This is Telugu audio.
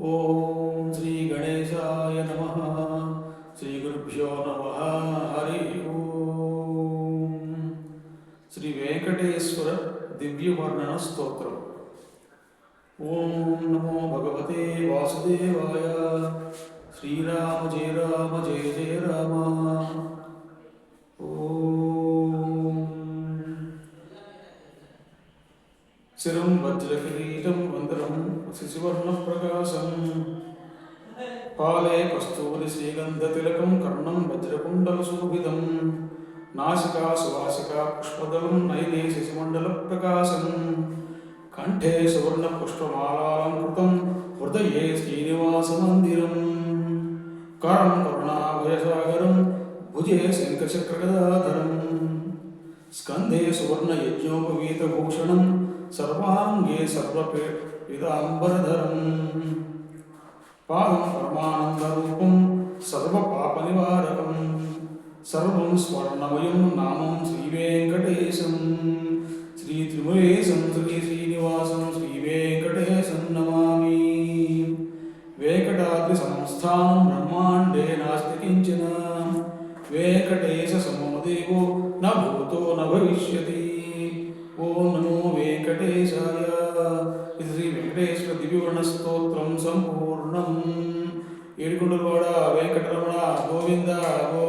ॐ श्रीगणेशाय नमः श्रीगुरुभ्यो नमः हरि ओम् श्रीवेङ्कटेश्वर दिव्यवर्णनस्तोत्रम् ॐ नमो भगवते वासुदेवाय श्रीराम जय राम जय जय राम சிரம் வஜ்ரகிரீடம் வந்தரம் రామ ఓం పాలే కస్తూరి శ్రీగంధతిలకం కర్ణం వజ్రకుండలశోభితం నాసికా సువాసికా పుష్పదలం నయనే శశిమండలప్రకాశం కంఠే సువర్ణపుష్పమాలాలంకృతం హృదయే శ్రీనివాసమందిరం కరం కరుణాభయసాగరం భుజే శంఖచక్రగదాధరం స్కంధే సువర్ణయజ్ఞోపవీతభూషణం సర్వాంగే సర్వపే సర్వపీతాంబరధరం పాదం పరమానందరూపం సర్వపాపనివారకం సర్వం స్వర్ణమయం నామం శ్రీవేంకటేశం శ్రీ త్రిమురేశం శ్రీ శ్రీనివాసం శ్రీవేంకటేశం నమామి. వేంకటాద్రి సంస్థానం బ్రహ్మాండే నాస్తి కించన వెంకటేశ సమోదేవో న భూతో న భవిష్యతి ఓం నమో వెంకటేశాయ. వెంకటేశ్వర దివ్యవర్ణ స్తోత్రం సంపూర్ణం. ఏడుకొండలవాడ వెంకటరమణ గోవింద గో